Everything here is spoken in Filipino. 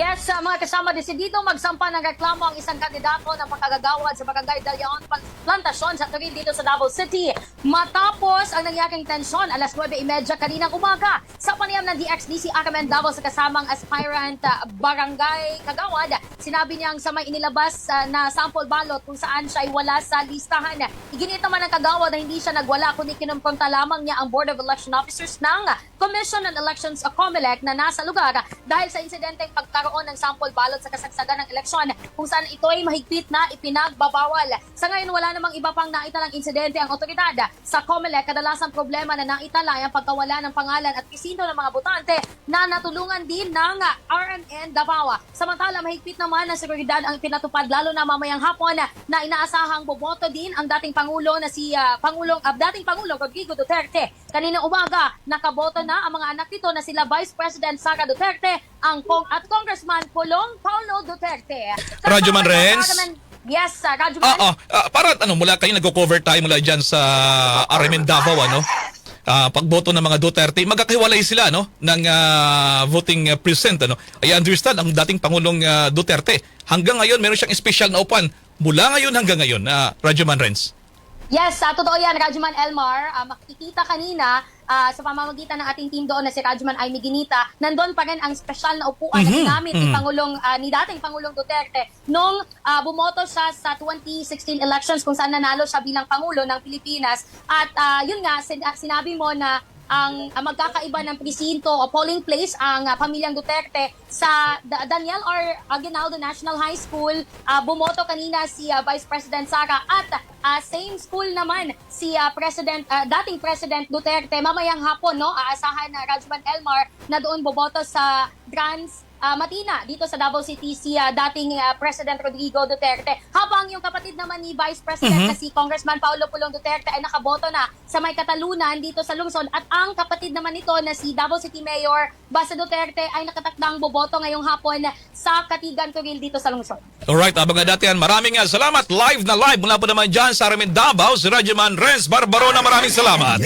Yes, sa mga kasama desidido magsampa ng reklamo ang isang kandidato ng pagkagagawad sa Barangay Dalion Plantasyon sa Turin dito sa Davao City. Matapos ang nangyaring tensyon alas 9.30 kaninang umaga sa panayam ng DXDC Aramen Davao sa kasamang aspirant uh, Barangay Kagawad, sinabi niyang sa may inilabas uh, na sample ballot kung saan siya ay wala sa listahan. Iginit naman ng Kagawad na hindi siya nagwala kundi kinumpronta lamang niya ang Board of Election Officers ng Commission on Elections o COMELEC na nasa lugar dahil sa insidenteng pagkaroon ng sample ballot sa kasagsagan ng eleksyon kung saan ito ay mahigpit na ipinagbabawal. Sa ngayon, wala namang iba pang naitalang insidente ang otoridad. Sa COMELEC, kadalasan problema na naitala ay ang pagkawala ng pangalan at presinto ng mga botante na natulungan din ng RMN Davao. Samantala, mahigpit naman na seguridad ang pinatupad lalo na mamayang hapon na inaasahang boboto din ang dating Pangulo na si ah, Pangulong, ah, dating Pangulong Rodrigo Duterte. Kanina umaga, nakaboto na ang mga anak nito na sila Vice President Sara Duterte ang Kong at Congressman Pulong Paulo Duterte. Radyo Man Renz? Yes, uh, Radyo Man. Ah, ah, ah, para ano, mula kayo nagko-cover tayo mula dyan sa Aramen Davao, ano? Ah, pagboto ng mga Duterte, magkakahiwalay sila no ng ah, voting ah, precinct ano. I understand ang dating Pangulong ah, Duterte hanggang ngayon meron siyang special na upan mula ngayon hanggang ngayon na Radyo Man Renz. Yes, sa totoo yan, Radyoman Elmar. Uh, makikita kanina ah, sa pamamagitan ng ating team doon na si Radyoman Aimee Ginita, nandun pa rin ang special na upuan na Mhm, ginamit ni mhm. Pangulong, ah, ni dating Pangulong Duterte nung ah, bumoto siya sa 2016 elections kung saan nanalo siya bilang Pangulo ng Pilipinas. At ah, yun nga, sin- sinabi mo na ang ah, magkakaiba ng presinto o polling place ang ah, pamilyang Duterte sa Da- Daniel R. Aguinaldo National High School. Ah, bumoto kanina si ah, Vice President Sara at ah, same school naman si ah, President ah, dating President Duterte. Mamayang hapon no, aasahan na Rajman Elmar na doon boboto sa Trans ah, Matina dito sa Davao City si ah, dating ah, President Rodrigo Duterte. Habang yung kapatid naman ni Vice President na si Congressman Paulo Pulong Duterte ay nakaboto na sa may katalunan dito sa lungsod at ang kapatid naman nito na si Davao City Mayor Basa Duterte ay nakatakdang boboto ngayong hapon sa Katigan Turil dito sa lungsod. Alright, abang nga dati yan. Maraming nga salamat. Live na live mula po naman dyan sa Aramen Davao, si Radyo Man Renz Barbarona. Maraming salamat.